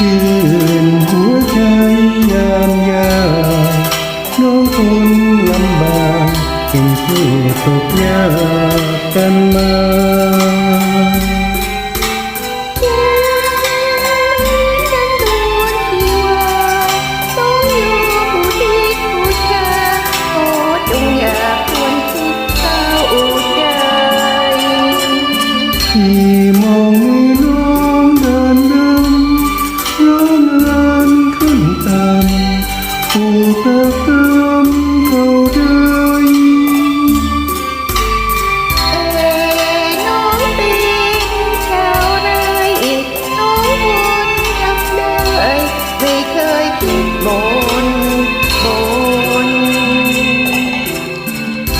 ชื่นหัวใจยามยากน้องคนลำบากเป็นผู้ตกยากกันมา ผู้ตะเติมเขาได้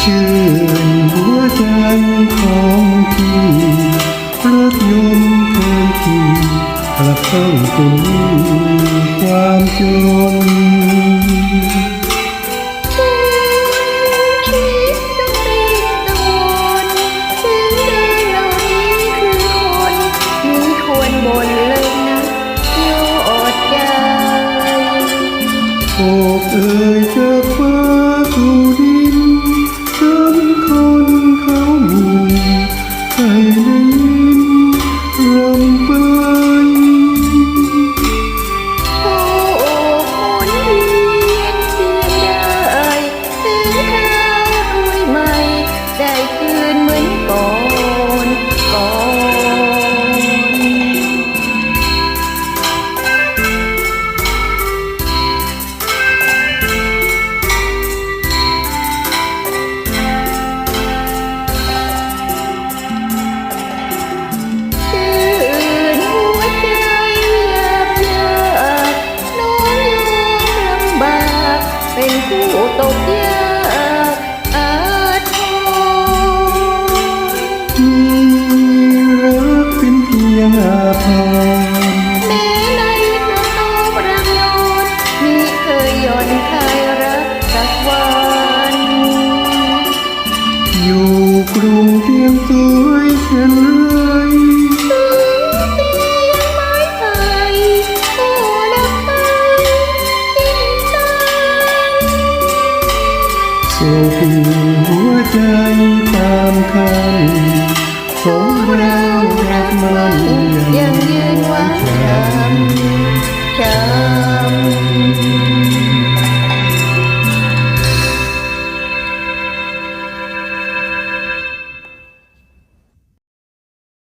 ชื่นหัวใจของพี่รถยนต์เคยขี่กลับต้องเป็นความจน Oh. เป็นผู้ตกยากอาทรมีรักเป็นเพียงอาภร โซฟีหัวใจตามคันสองเรารักมันยังยืนหวานใจ